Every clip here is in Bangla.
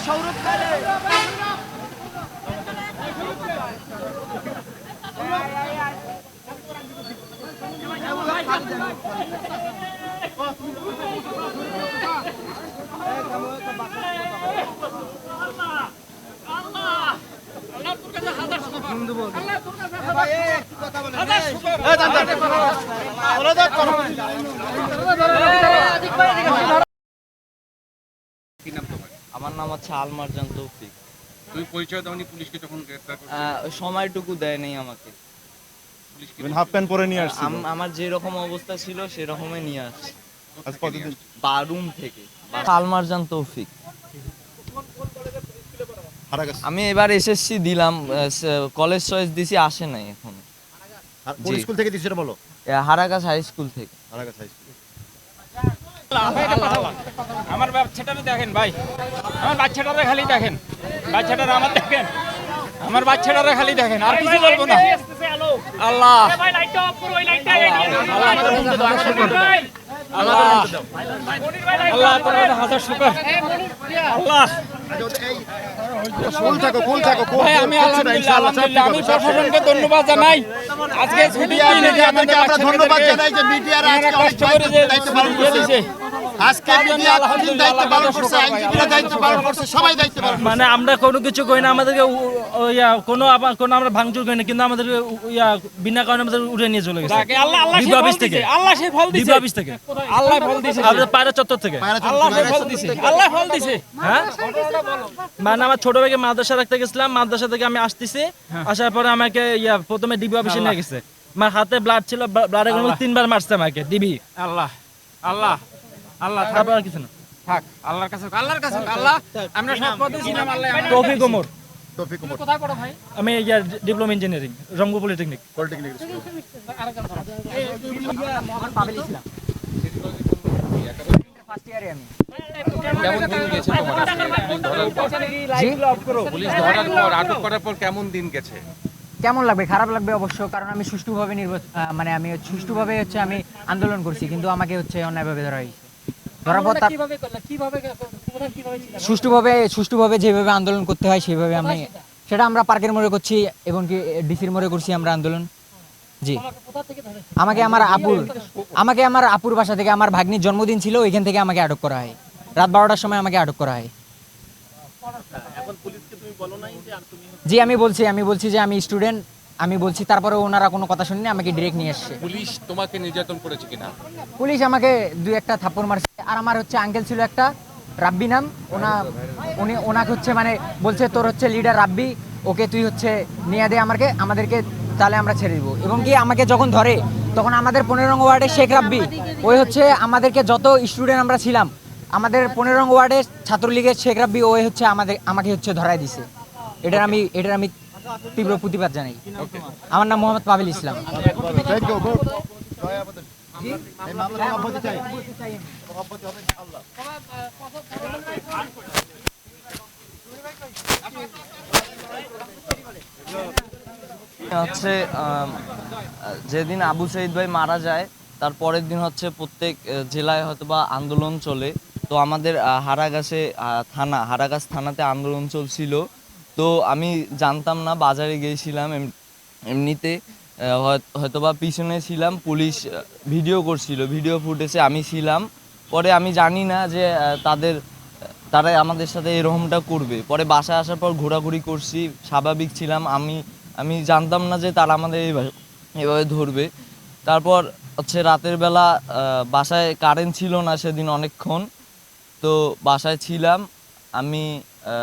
কি নাম তোমার আমার নাম হচ্ছে আলমারজান তৌফিক। তুমি পরিচয় দাওনি পুলিশকে তখন গ্রেফতার সময়টুকু দেয় নাই আমাকে। পুলিশ হাফ প্যান্ট পরে নিয়ে আসছিল। আম- আমার যে রকম অবস্থা ছিল সেরকমই নিয়ে আসছে। আজ কতদিন? বারুম থেকে। আলমারজান তৌফিক। আমি এবার এসএসসি দিলাম কলেজ চয়েস দিছি আসে নাই এখন। আর কোন স্কুল থেকে দিছে বলো? হারাগাছ হাই স্কুল থেকে। হারা গেছে হাই স্কুল আমার বাচ্চাটারে দেখেন ভাই আমার বাচ্চাটারে খালি দেখেন বাচ্চাটারে আমার দেখেন আমার বাচ্চাটারে খালি দেখেন আর কিছু বলব না আল্লাহ আল্লাহ আল্লাহ তোমার হাজার শুকর আল্লাহ আমি প্রশাসনকে ধন্যবাদ জানাই আজকে ছুটি ধন্যবাদ জানাই যে মিডিয়ার এনারা আজকে অনেক কষ্ট করে যে দায়িত্ব পালন দিয়ে করছে দিছে। আজকে মিডিয়া কঠিন দায়িত্ব পালন করছে আইনজীবীরা দায়িত্ব পালন করছে সবাই দায়িত্ব পালন মানে আমরা কোনো কিছু করি না আমাদেরকে ইয়া কোনো কোনো আমরা ভাঙচুর করি না কিন্তু আমাদের ইয়া বিনা কারণে আমাদের উড়ে নিয়ে চলে গেছে। আল্লাহ আল্লাহ সেই ফল থেকে। আল্লাহ সেই ফল দিছে। অফিস থেকে। আল্লাহ ফল দিছে আমাদের পায়রা চত্বর থেকে। আল্লাহ ফল দিছে আল্লাহ ফল দিছে। হ্যাঁ? মানে আমার ছোট ভাইকে মাদ্রাসা রাখতে গেছিলাম মাদ্রাসা থেকে আমি আসতেছি আসার পরে আমাকে ইয়া প্রথমে ডিবি অফিসে নিয়ে গেছে। আমার হাতে ব্লাড ছিল ব্লাডের কোনো তিনবার মারছে আমাকে ডিবি। আল্লাহ আল্লাহ। আল্লাহ তারপর আর কিছু না। থাক। আল্লাহর কাছে আল্লাহর কাছে আল্লাহ আমরা সব পথে ছিলাম আল্লাহ। তৌফিক ওমর। তৌফিক ওমর। কোথায় পড়ো ভাই? আমি ইয়া diploma engineering Rangpur polytechnic. Polytechnic school. কেমন দিন গেছে তোমার পুলিশ ধরার পর আটক করার পর কেমন দিন গেছে কেমন লাগবে? খারাপ লাগবে অবশ্য কারণ আমি সুষ্ঠুভাবে নির্বাচন মানে আমি সুষ্ঠুভাবে হচ্ছে আমি আন্দোলন করছি কিন্তু আমাকে হচ্ছে অন্যায়ভাবে ধরা হয়েছে। সুষ্ঠুভাবে সুষ্ঠুভাবে যেভাবে আন্দোলন করতে হয় সেইভাবে আমি সেটা? আমরা পার্কের মোড়ে করছি এবং কি ডিসির মোড়ে করছি আমরা আন্দোলন। জি। আমাকে আমার আপুর আমাকে আমার আপুর বাসা থেকে আমার ভাগ্নির জন্মদিন ছিল ওইখান থেকে আমাকে আটক করা হয়। রাত বারোটার সময় আমাকে আটক করা হয়। জি আমি বলছি আমি বলছি যে আমি স্টুডেন্ট আমি বলছি তারপরে ওনারা কোনো কথা শুনিনি আমাকে ডিরেক্ট নিয়ে এসছে। পুলিশ তোমাকে নির্যাতন করেছে কিনা? পুলিশ আমাকে দুই একটা থাপ্পড় মারছে আর আমার হচ্ছে আঙ্কেল ছিল একটা রাব্বি নাম ওনা উনি ওনাকে হচ্ছে মানে বলছে তোর হচ্ছে লিডার রাব্বি ওকে তুই হচ্ছে নিয়ে দে আমাকে আমাদেরকে তাহলে আমরা ছেড়ে দিব। এবং কি আমাকে যখন ধরে তখন আমাদের পনেরো নং ওয়ার্ডে শেখ রাব্বি ওই হচ্ছে আমাদেরকে যত স্টুডেন্ট আমরা ছিলাম আমাদের পনেরো নং ওয়ার্ডে ছাত্রলীগের শেখ রাব্বি ওই হচ্ছে আমাদের আমাকে হচ্ছে ধরায় দিছে। এটার আমি এটার আমি তীব্র প্রতিবাদ জানাই। আমার নাম Mohammad Pabil Islam. Thank you good এই মামলা অব্যাহতি চাই। অব্যাহতি হবে ইনশাআল্লাহ। হচ্ছে যেদিন আবু সাইদ ভাই মারা যায় তার পরের দিন হচ্ছে প্রত্যেক জেলায় হয়তো বা আন্দোলন চলে। তো আমাদের আহ, হারাগাছে আহ, থানা হারাগাছ থানাতে আন্দোলন চলছিল। তো আমি জানতাম না বাজারে গিয়েছিলাম এমনিতে আহ, হয়- হয়তোবা পিছনে ছিলাম পুলিশ ভিডিও করছিল ভিডিও ফুটেজে আমি ছিলাম। পরে আমি জানি না যে তাদের তারা আমাদের সাথে এরকমটা করবে। পরে বাসায় আসার পর ঘোরাঘুরি করছি স্বাভাবিক ছিলাম আমি আমি জানতাম না যে তারা আমাদের এইভাবে এভাবে ধরবে। তারপর হচ্ছে রাতের বেলা বাসায় কারেন্ট ছিল না সেদিন অনেকক্ষণ তো বাসায় ছিলাম আমি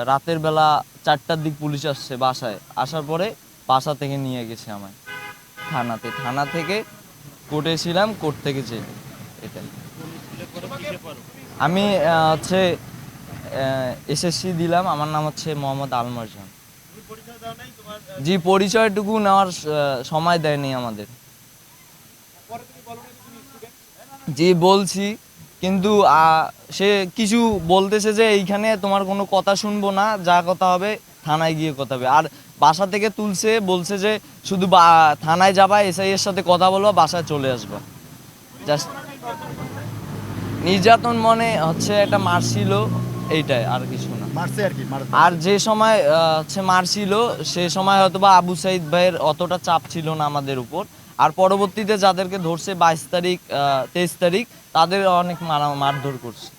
রাতের বেলা চারটার দিক পুলিশ আসছে বাসায়। আসার পরে বাসা থেকে নিয়ে গেছে আমায়। থানাতে, থানা থেকে কোর্টে ছিলাম কোর্ট থেকে জেলে। এটাই। আমি হচ্ছে এসএসসি দিলাম। আমার নাম হচ্ছে মোহাম্মদ আলমারজান। জি, পরিচয়টুকু নেওয়ার সময় দেয়নি আমাদের। জি, বলছি কিন্তু আহ, সে কিছু বলতেছে যে এইখানে তোমার কোনো কথা শুনব না যা কথা হবে থানায় গিয়ে কথা হবে। আর বাসা থেকে তুলছে বলছে যে শুধু থানায় যাবা এসআই এর সাথে কথা বলবা বাসায় চলে আসবা। জাস্ট নির্যাতন মনে হচ্ছে একটা মারছিল এইটাই আর কিছু না। মারছে আর কি আর যে সময় হচ্ছে মারছিল সে সময় হয়তো বা আবু সাইদ ভাইয়ের অতটা চাপ ছিল না আমাদের উপর। আর পরবর্তীতে যাদেরকে ধরছে বাইশ তারিখ তেইশ তারিখ তাদের অনেক মারা মারধর করছে।